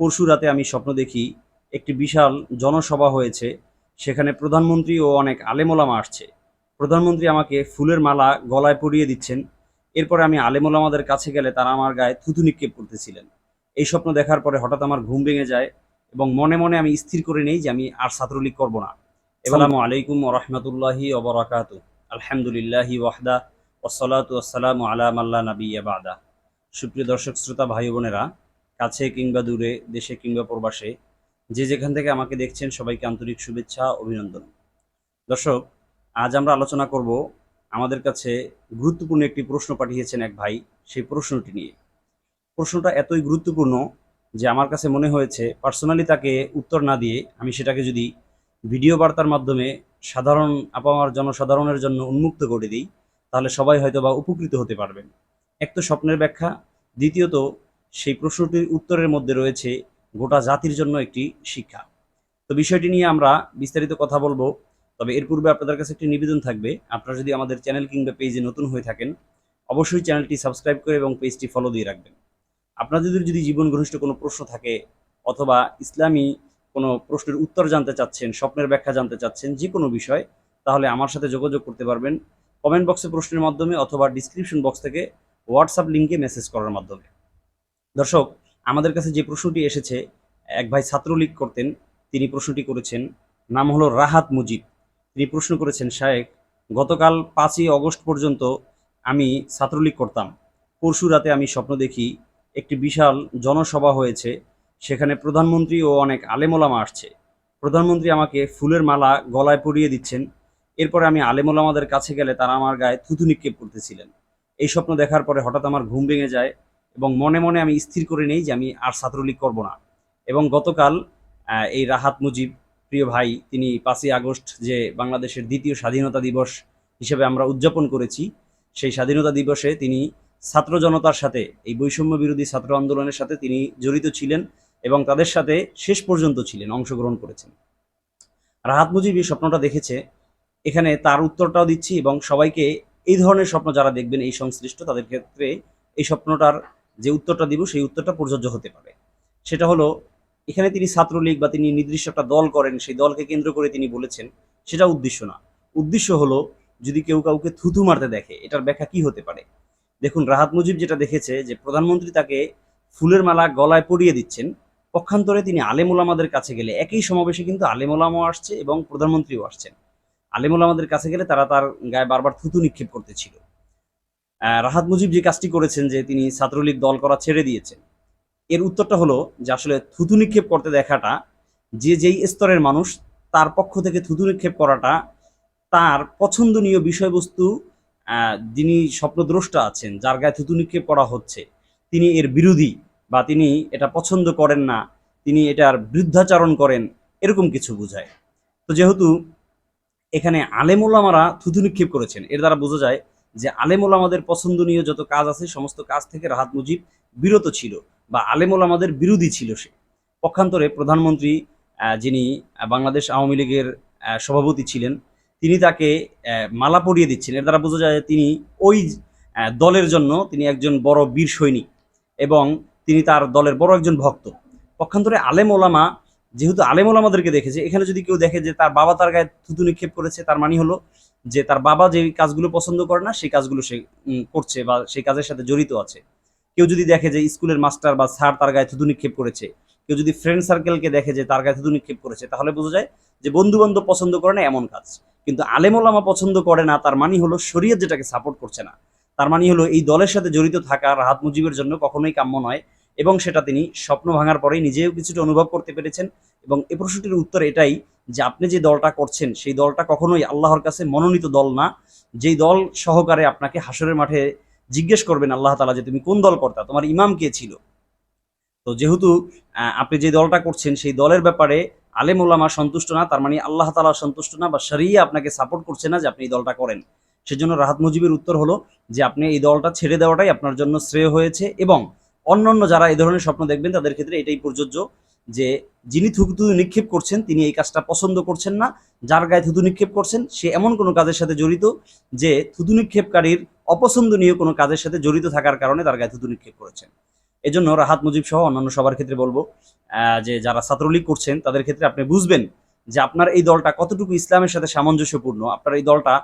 পরশু রাতে আমি স্বপ্ন দেখি একটি বিশাল জনসভা হয়েছে, সেখানে প্রধানমন্ত্রী ও অনেক আলেমোলামা আসছে। প্রধানমন্ত্রী আমাকে ফুলের মালা গলায় পরিয়ে দিচ্ছেন। এরপরে আমি আলেমোলামাদের কাছে গেলে তারা আমার গায়ে থুতু নিক্ষেপ করতেছিলেন। এই স্বপ্ন দেখার পরে হঠাৎ আমার ঘুম ভেঙে যায় এবং মনে মনে আমি স্থির করে নেই যে আমি আর ছাত্রলীগ করব না। আসসালামু আলাইকুম রহমতুল্লাহি ওবরাকাত আলহামদুলিল্লাহি ওয়াহদা ওসলাত ওসালাম আলা মাল্লা নবী বাদা। সুপ্রিয় দর্শক, শ্রোতা, ভাই বোনেরা কাছে কিংবা দূরে, দেশে কিংবা প্রবাসে, যে যেখান থেকে আমাকে দেখছেন, সবাইকে আন্তরিক শুভেচ্ছা, অভিনন্দন। দর্শক, আজ আমরা আলোচনা করব আমাদের কাছে গুরুত্বপূর্ণ একটি প্রশ্ন পাঠিয়েছেন এক ভাই, সেই প্রশ্নটি নিয়ে। প্রশ্নটা এতই গুরুত্বপূর্ণ যে আমার কাছে মনে হয়েছে, পার্সোনালি তাকে উত্তর না দিয়ে আমি সেটাকে যদি ভিডিও বার্তার মাধ্যমে সাধারণ, আপামার জনসাধারণের জন্য উন্মুক্ত করে দিই, তাহলে সবাই হয়তো বা উপকৃত হতে পারবেন। এক তো স্বপ্নের ব্যাখ্যা, দ্বিতীয়ত সেই প্রশ্নটির উত্তরের মধ্যে রয়েছে গোটা জাতির জন্য একটি শিক্ষা। তো বিষয়টি নিয়ে আমরা বিস্তারিত কথা বলব, তবে এর পূর্বে আপনাদের কাছে একটি নিবেদন থাকবে। আপনারা যদি আমাদের চ্যানেল কিংবা পেজে নতুন হয়ে থাকেন, অবশ্যই চ্যানেলটি সাবস্ক্রাইব করে এবং পেজটি ফলো দিয়ে রাখবেন। আপনাদের যদি জীবন ঘনিষ্ঠ কোনো প্রশ্ন থাকে অথবা ইসলামী কোনো প্রশ্নের উত্তর জানতে চাচ্ছেন, স্বপ্নের ব্যাখ্যা জানতে চাচ্ছেন যে কোনো বিষয়, তাহলে আমার সাথে যোগাযোগ করতে পারবেন। কমেন্ট বক্সে প্রশ্নের মাধ্যমে অথবা ডিসক্রিপশন বক্স থেকে হোয়াটসঅ্যাপ লিঙ্কে মেসেজ করার মাধ্যমে। দর্শক, আমাদের কাছে যে প্রশ্নটি এসেছে, এক ভাই ছাত্রলীগ করতেন, তিনি প্রশ্নটি করেছেন, নাম হলো রাহাত মুজিব। তিনি প্রশ্ন করেছেন, শায়েক, গতকাল পাঁচই অগস্ট পর্যন্ত আমি ছাত্রলীগ করতাম। পরশু রাতে আমি স্বপ্ন দেখি একটি বিশাল জনসভা হয়েছে, সেখানে প্রধানমন্ত্রী ও অনেক আলেমোলামা আসছে। প্রধানমন্ত্রী আমাকে ফুলের মালা গলায় পরিয়ে দিচ্ছেন। এরপরে আমি আলেমোলামাদের কাছে গেলে তারা আমার গায়ে থুতু নিক্ষেপ করতেছিলেন। এই স্বপ্ন দেখার পরে হঠাৎ আমার ঘুম ভেঙে যায় এবং মনে মনে আমি স্থির করে নেই যে আমি আর ছাত্রলীগ করব না। এবং গতকাল এই রাহাত মুজিব, প্রিয় ভাই, তিনি পাঁচই আগস্ট যে বাংলাদেশের দ্বিতীয় স্বাধীনতা দিবস হিসেবে আমরা উদযাপন করেছি, সেই স্বাধীনতা দিবসে তিনি ছাত্র জনতার সাথে, এই বৈষম্য বিরোধী ছাত্র আন্দোলনের সাথে তিনি জড়িত ছিলেন এবং তাদের সাথে শেষ পর্যন্ত ছিলেন, অংশগ্রহণ করেছেন। রাহাত মুজিব এই স্বপ্নটা দেখেছে, এখানে তার উত্তরটাও দিচ্ছি এবং সবাইকে এই ধরনের স্বপ্ন যারা দেখবেন, এই সংশ্লিষ্ট, তাদের ক্ষেত্রে এই স্বপ্নটার যে উত্তরটা দিব সেই উত্তরটা প্রযোজ্য হতে পারে। সেটা হলো, এখানে তিনি ছাত্রলীগ বা তিনি নির্দিষ্ট একটা দল করেন, সেই দলকে কেন্দ্র করে তিনি বলেছেন, সেটা উদ্দেশ্য না। উদ্দেশ্য হলো, যদি কেউ কাউকে থুতু মারতে দেখে, এটার ব্যাখ্যা কি হতে পারে? দেখুন, রাহাত মুজিব যেটা দেখেছে যে প্রধানমন্ত্রী তাকে ফুলের মালা গলায় পরিয়ে দিচ্ছেন, পক্ষান্তরে তিনি আলেমুলামাদের কাছে গেলে একই সমাবেশে কিন্তু আলেমুলামাও আসছে এবং প্রধানমন্ত্রীও আসছেন। আলেমুলামাদের কাছে গেলে তারা তার গায়ে বারবার থুতু নিক্ষেপ করতেছিল রাহাত মুজিব যে কাজটি করেছেন যে তিনি ছাত্রলীগ দল করা ছেড়ে দিয়েছেন, এর উত্তরটা হলো যে আসলে থুতু নিক্ষেপ করতে দেখাটা, যে যেই স্তরের মানুষ তার পক্ষ থেকে থুতু নিক্ষেপ করাটা তার পছন্দনীয় বিষয়বস্তু যিনি স্বপ্নদ্রষ্টা আছেন, যার গায়ে থুতু নিক্ষেপ করা হচ্ছে, তিনি এর বিরোধী বা তিনি এটা পছন্দ করেন না, তিনি এটার বৃদ্ধাচারণ করেন, এরকম কিছু বোঝায়। তো যেহেতু এখানে আলেমুলামারা থুতু নিক্ষেপ করেছেন, এর দ্বারা বোঝা যায় যে আলেমুলামাদের পছন্দনীয় যত কাজ আছে, সমস্ত কাজ থেকে রাহাত মুজিব বিরত ছিল বা আলেমুলামাদের বিরোধী ছিল সে। পক্ষান্তরে প্রধানমন্ত্রী যিনি বাংলাদেশ আওয়ামী লীগের সভাপতি ছিলেন, তিনি তাকে মালা পরিয়ে দিচ্ছেন। এর দ্বারা বোঝা যায় তিনি ওই দলের জন্য তিনি একজন বড় বীর সৈনিক এবং তিনি তার দলের বড় একজন ভক্ত। পক্ষান্তরে আলেম ওলামা, যেহেতু আলেম ওলামাদেরকে দেখেছে, এখানে যদি কেউ দেখে যে তার বাবা তার গায়ে থুতু নিক্ষেপ করেছে, তার মানে হলো যে তার বাবা যে কাজগুলো পছন্দ করে না, সেই কাজগুলো সে করছে বা সেই কাজের সাথে জড়িত আছে। কেউ যদি দেখে যে স্কুলের মাস্টার বা স্যার তার গায়ে থুতু নিক্ষেপ করেছে, কেউ যদি ফ্রেন্ড সার্কেলকে দেখে যে তার গায়ে থুতু নিক্ষেপ করেছে, তাহলে বোঝা যায় যে বন্ধু বান্ধব পছন্দ করে না এমন কাজ। কিন্তু আলেম ওলামা পছন্দ করে না, তার মানে হলো শরীয়ত যেটাকে সাপোর্ট করছে না। তার মানে হলো এই দলের সাথে জড়িত থাকা রাহাত মুজিবের জন্য কখনোই কাম্য নয় এবং সেটা তিনি স্বপ্ন ভাঙার পরেই নিজেও কিছুটা অনুভব করতে পেরেছেন এবং এ প্রশ্নটির উত্তর এটাই যে আপনি যে দলটা করছেন, সেই দলটা কখনোই আল্লাহর কাছে মনোনীত দল না। যেই দল সহকারে আপনাকে হাসরের মাঠে জিজ্ঞেস করবেন আল্লাহ তালা যে তুমি কোন দল করতা, তোমার ইমাম কে ছিল? তো যেহেতু আপনি যে দলটা করছেন, সেই দলের ব্যাপারে আলেম ওলামা সন্তুষ্ট না, তার মানে আল্লাহ তালা সন্তুষ্ট না বা সারিয়া আপনাকে সাপোর্ট করছে না যে আপনি এই দলটা করেন। সেজন্য রাহাত মুজিবের উত্তর হলো যে আপনি এই দলটা ছেড়ে দেওয়াটাই আপনার জন্য শ্রেয় হয়েছে এবং অন্যান্য যারা এই ধরনের স্বপ্ন দেখবেন, তাদের ক্ষেত্রে এটাই প্রযোজ্য। যে যিনি থুতু নিক্ষেপ করছেন, তিনি এই কাজটা পছন্দ করছেন না। যার গায়ে থুতু নিক্ষেপ করছেন, সে এমন কোনো কাজের সাথে জড়িত যে থুতু নিক্ষেপকারীর অপছন্দনীয় কোনো কাজের সাথে জড়িত থাকার কারণে তার গায়ে থুতু নিক্ষেপ করেছেন। এজন্য রাহাত মুজিব সহ অন্যান্য সবার ক্ষেত্রে বলব যে যারা ছাত্রলীগ করছেন, তাদের ক্ষেত্রে আপনি বুঝবেন যে আপনার এই দলটা কতটুকু ইসলামের সাথে সামঞ্জস্যপূর্ণ, আপনার এই দলটা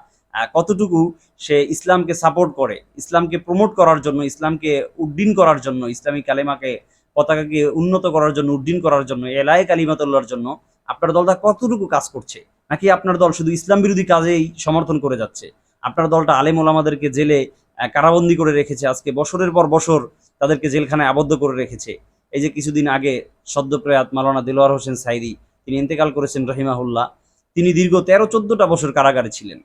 কতটুকু সে ইসলামকে সাপোর্ট করে, ইসলামকে প্রমোট করার জন্য, ইসলামকে উড্ডীন করার জন্য, ইসলামী কালেমাকে পতাকাকে উন্নত করার জন্য, উড্ডীন করার জন্য এলায় কালিমাতুল্লাহর জন্য আপনার দলটা কতটুকু কাজ করছে? নাকি আপনার দল শুধু ইসলাম বিরোধী কাজেই সমর্থন করে যাচ্ছে? আপনার দলটা আলেম ওলামাদেরকে জেলে কারাবন্দী করে রেখেছে, আজকে বছরের পর বছর তাদেরকে জেলখানায় আবদ্ধ করে রেখেছে। এই যে কিছুদিন আগে সদ্যপ্রয়াত মালানা দিলোয়ার হোসেন সাইদি, তিনি ইন্তেকাল করেছেন রহিমাহুল্লাহ, তিনি দীর্ঘ তেরো চোদ্দটা বছর কারাগারে ছিলেন।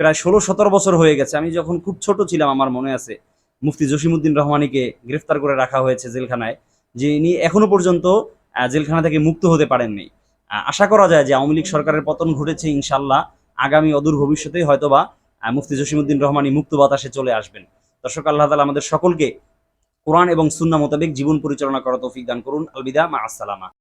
প্রায় ষোলো সতেরো বছর হয়ে গেছে। আমি যখন খুব ছোট ছিলাম, আমার মনে আছে, মুফতি জসিমুদ্দিন রহমানিকে গ্রেফতার করে রাখা হয়েছে জেলখানায়। যিনি এখনও পর্যন্ত জেলখানা থেকে মুক্ত হতে পারেননি। আশা করা যায় যে আওয়ামী লীগ সরকারের পতন ঘটেছে ইনশাল্লাহ আগামী অদূর ভবিষ্যতে হয়তোবা মুফতি জসিমুদ্দিন রহমানই মুক্ত বাতাসে চলে আসবেন। দর্শক, আল্লাহ তালা আমাদের সকলকে কোরআন এবং সুন্না মোতাবেক জীবন পরিচালনা করা তৌফিক দান করুন। আলবিদা, মা আসসালামা।